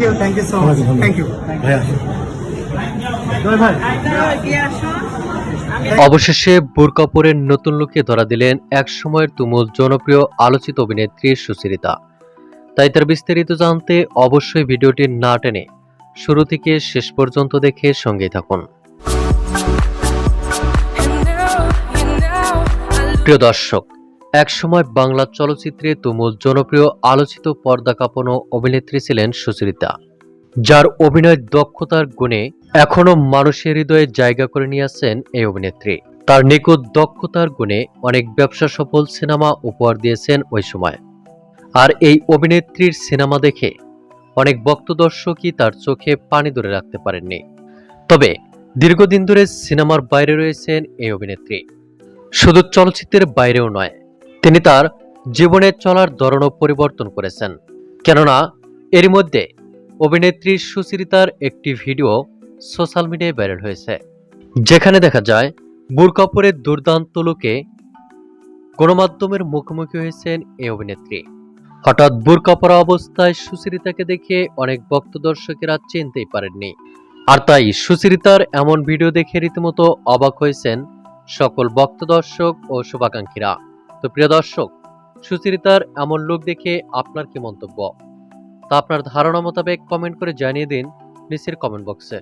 You thank you so much thank you অবশেষে বোরকা পরে নতুন লুকে ধরা দিলেন এক সময়ের তুমুল জনপ্রিয় আলোচিত অভিনেত্রী সুচরিতা। তাই তার বিস্তারিত জানতে অবশ্যই ভিডিওটি না টেনে শুরু থেকে শেষ পর্যন্ত দেখে সঙ্গে থাকুন। প্রিয় দর্শক একসময় বাংলা চলচ্চিত্রে তুমুল জনপ্রিয় আলোচিত পর্দা কাঁপানো অভিনেত্রী ছিলেন সুচরিতা। যার অভিনয় দক্ষতার গুণে এখনও মানুষের হৃদয়ে জায়গা করে নিয়েছেন এই অভিনেত্রী। তার নিখুঁত দক্ষতার গুণে অনেক ব্যবসা সফল সিনেমা উপহার দিয়েছেন ওই সময়। আর এই অভিনেত্রীর সিনেমা দেখে অনেক ভক্ত দর্শকই তার চোখে পানি ধরে রাখতে পারেননি। তবে দীর্ঘদিন ধরে সিনেমার বাইরে রয়েছেন এই অভিনেত্রী। শুধু চলচ্চিত্রের বাইরেও নয় তিনি তার জীবনে চলার ধরনও পরিবর্তন করেছেন। কেননা এর মধ্যে অভিনেত্রী সুচরিতার একটি ভিডিও সোশ্যাল মিডিয়ায় ভাইরাল হয়েছে। যেখানে দেখা যায় বুরকাপুরের দুর্দান্ত লোকে গণমাধ্যমের মুখোমুখি হয়েছেন এই অভিনেত্রী। হঠাৎ বুরকা পরা অবস্থায় সুচরিতাকে দেখে অনেক ভক্ত দর্শকেরা চিনতেই পারেননি। আর তাই সুচরিতার এমন ভিডিও দেখে রীতিমতো অবাক হয়েছেন সকল ভক্ত দর্শক ও শুভাকাঙ্ক্ষীরা। তো প্রিয় দর্শক, সুচরিতার এমন লোক দেখে আপনার কি মন্তব্য? তা আপনার ধারণা মোতাবেক কমেন্ট করে জানিয়ে দিন নিচের কমেন্ট বক্সে